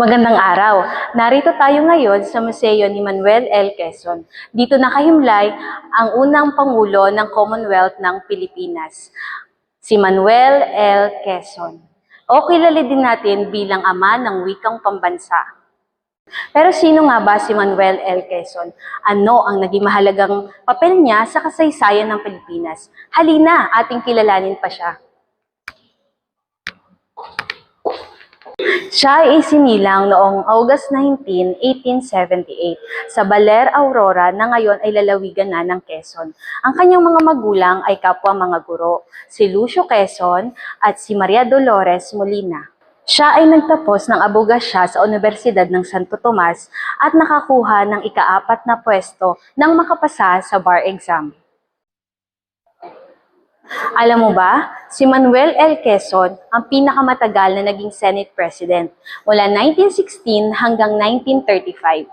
Magandang araw. Narito tayo ngayon sa Museo ni Manuel L. Quezon. Dito nakahimlay ang unang Pangulo ng Commonwealth ng Pilipinas, si Manuel L. Quezon. O kilala din natin bilang ama ng wikang pambansa. Pero sino nga ba si Manuel L. Quezon? Ano ang naging mahalagang papel niya sa kasaysayan ng Pilipinas? Halina, ating kilalanin pa siya. Siya ay isinilang noong August 19, 1878 sa Baler, Aurora na ngayon ay lalawigan na ng Quezon. Ang kanyang mga magulang ay kapwa mga guro, si Lucio Quezon at si Maria Dolores Molina. Siya ay nagtapos ng abogasya sa Universidad ng Santo Tomas at nakakuha ng ikaapat na pwesto nang makapasa sa bar exam. Alam mo ba, si Manuel L. Quezon ang pinakamatagal na naging Senate President mula 1916 hanggang 1935.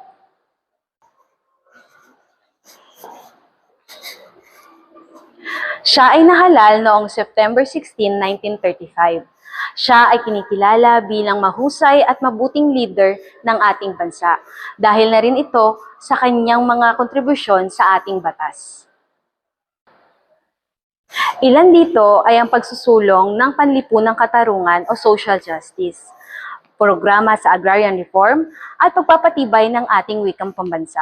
Siya ay nahalal noong September 16, 1935. Siya ay kinikilala bilang mahusay at mabuting leader ng ating bansa dahil na rin ito sa kanyang mga kontribusyon sa ating batas. Ilan dito ay ang pagsusulong ng panlipunang katarungan o social justice, programa sa agrarian reform at pagpapatibay ng ating wikang pambansa.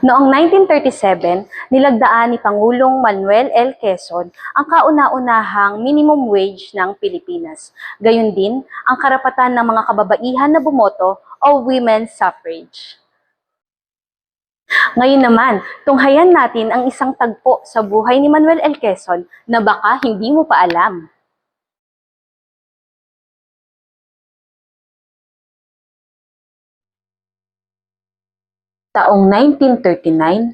Noong 1937, nilagdaan ni Pangulong Manuel L. Quezon ang kauna-unahang minimum wage ng Pilipinas. Gayun din ang karapatan ng mga kababaihan na bumoto o women's suffrage. Ngayon naman, tunghayan natin ang isang tagpo sa buhay ni Manuel L. Quezon na baka hindi mo pa alam. Taong 1939,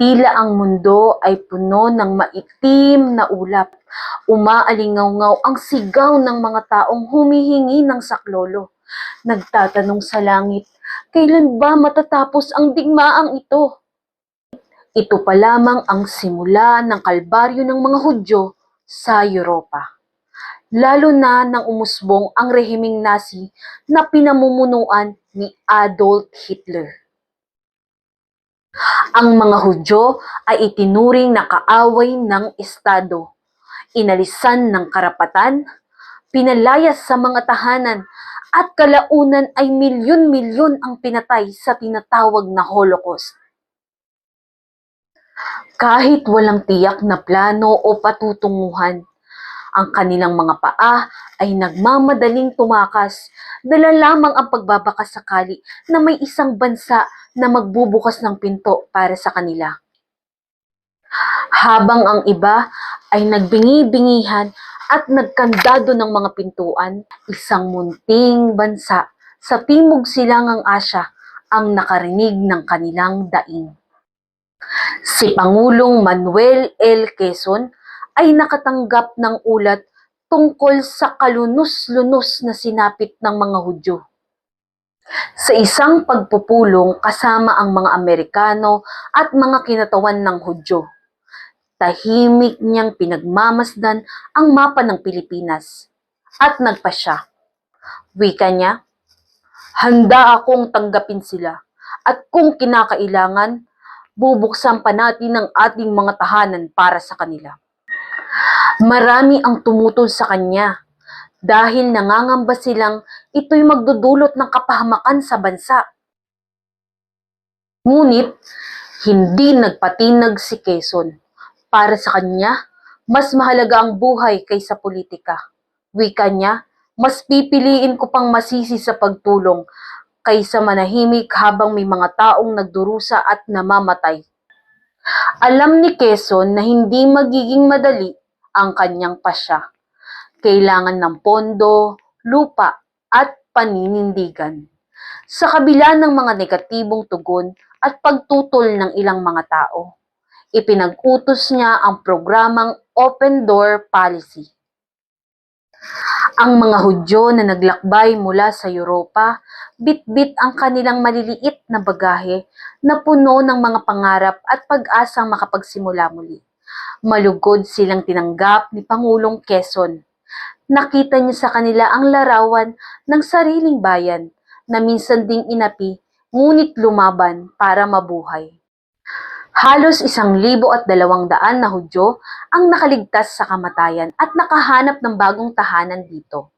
tila ang mundo ay puno ng maitim na ulap. Umaalingaw-ngaw ang sigaw ng mga taong humihingi ng saklolo. Nagtatanong sa langit, kailan ba matatapos ang digmaang ito? Ito pa lamang ang simula ng kalbaryo ng mga Hudyo sa Europa. Lalo na nang umusbong ang rehimeng Nazi na pinamumunuan ni Adolf Hitler. Ang mga Hudyo ay itinuring na kaaway ng Estado, inalisan ng karapatan, pinalayas sa mga tahanan, at kalaunan ay milyon-milyon ang pinatay sa tinatawag na Holocaust. Kahit walang tiyak na plano o patutunguhan, ang kanilang mga paa ay nagmamadaling tumakas, dala lamang ang pagbabakasakali na may isang bansa na magbubukas ng pinto para sa kanila. Habang ang iba ay nagbingi-bingihan at nagkandado ng mga pintuan, isang munting bansa sa timog silangang Asya ang nakarinig ng kanilang daing. Si Pangulong Manuel L. Quezon ay nakatanggap ng ulat tungkol sa kalunos-lunos na sinapit ng mga Hudyo. Sa isang pagpupulong kasama ang mga Amerikano at mga kinatawan ng Hudyo, tahimik niyang pinagmamasdan ang mapa ng Pilipinas at nagpasya. Wika niya, handa akong tanggapin sila at kung kinakailangan, bubuksan pa natin ang ating mga tahanan para sa kanila. Marami ang tumutol sa kanya dahil nangangamba silang ito'y magdudulot ng kapahamakan sa bansa. Ngunit, hindi nagpatinag si Quezon. Para sa kanya, mas mahalaga ang buhay kaysa politika. Wika niya, mas pipiliin ko pang masisi sa pagtulong kaysa manahimik habang may mga taong nagdurusa at namamatay. Alam ni Quezon na hindi magiging madali ang kanyang pasya. Kailangan ng pondo, lupa, at paninindigan. Sa kabila ng mga negatibong tugon at pagtutol ng ilang mga tao, ipinag-utos niya ang programang Open Door Policy. Ang mga Hudyo na naglakbay mula sa Europa, bit-bit ang kanilang maliliit na bagahe na puno ng mga pangarap at pag-asang makapagsimula muli. Malugod silang tinanggap ni Pangulong Quezon. nakita niya sa kanila ang larawan ng sariling bayan na minsan ding inapi ngunit lumaban para mabuhay. Halos isang libo at dalawang daan na Hudyo ang nakaligtas sa kamatayan at nakahanap ng bagong tahanan dito.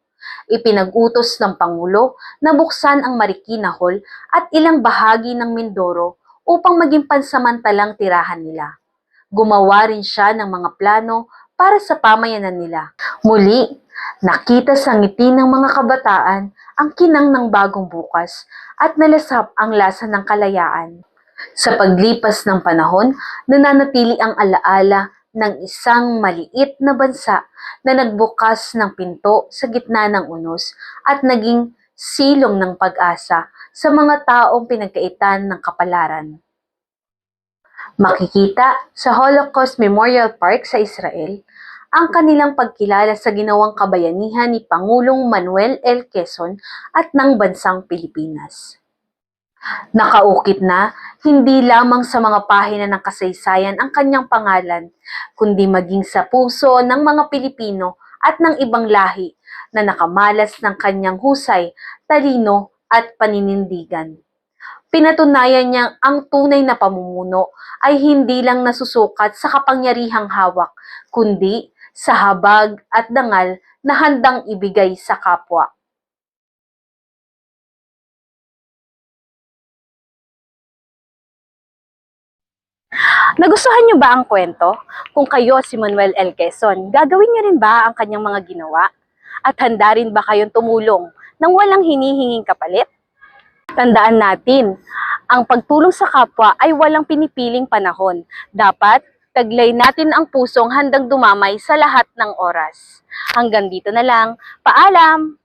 Ipinag-utos ng Pangulo na buksan ang Marikina Hall at ilang bahagi ng Mindoro upang maging pansamantalang tirahan nila. Gumawa rin siya ng mga plano para sa pamayanan nila. Muli, nakita sa ngiti ng mga kabataan ang kinang ng bagong bukas at nalasap ang lasa ng kalayaan. Sa paglipas ng panahon, nananatili ang alaala ng isang maliit na bansa na nagbukas ng pinto sa gitna ng unos at naging silong ng pag-asa sa mga taong pinagkaitan ng kapalaran. Makikita sa Holocaust Memorial Park sa Israel ang kanilang pagkilala sa ginawang kabayanihan ni Pangulong Manuel L. Quezon at ng bansang Pilipinas. Nakaukit na hindi lamang sa mga pahina ng kasaysayan ang kanyang pangalan, kundi maging sa puso ng mga Pilipino at ng ibang lahi na nakamalas ng kanyang husay, talino at paninindigan. Pinatunayan niyang ang tunay na pamumuno ay hindi lang nasusukat sa kapangyarihang hawak, kundi sa habag at dangal na handang ibigay sa kapwa. Nagustuhan niyo ba ang kwento? Kung kayo si Manuel L. Quezon, gagawin niyo rin ba ang kanyang mga ginawa? At handa rin ba kayong tumulong nang walang hinihinging kapalit? Tandaan natin, ang pagtulong sa kapwa ay walang pinipiling panahon. Dapat, taglay natin ang pusong handang dumamay sa lahat ng oras. Hanggang dito na lang. Paalam!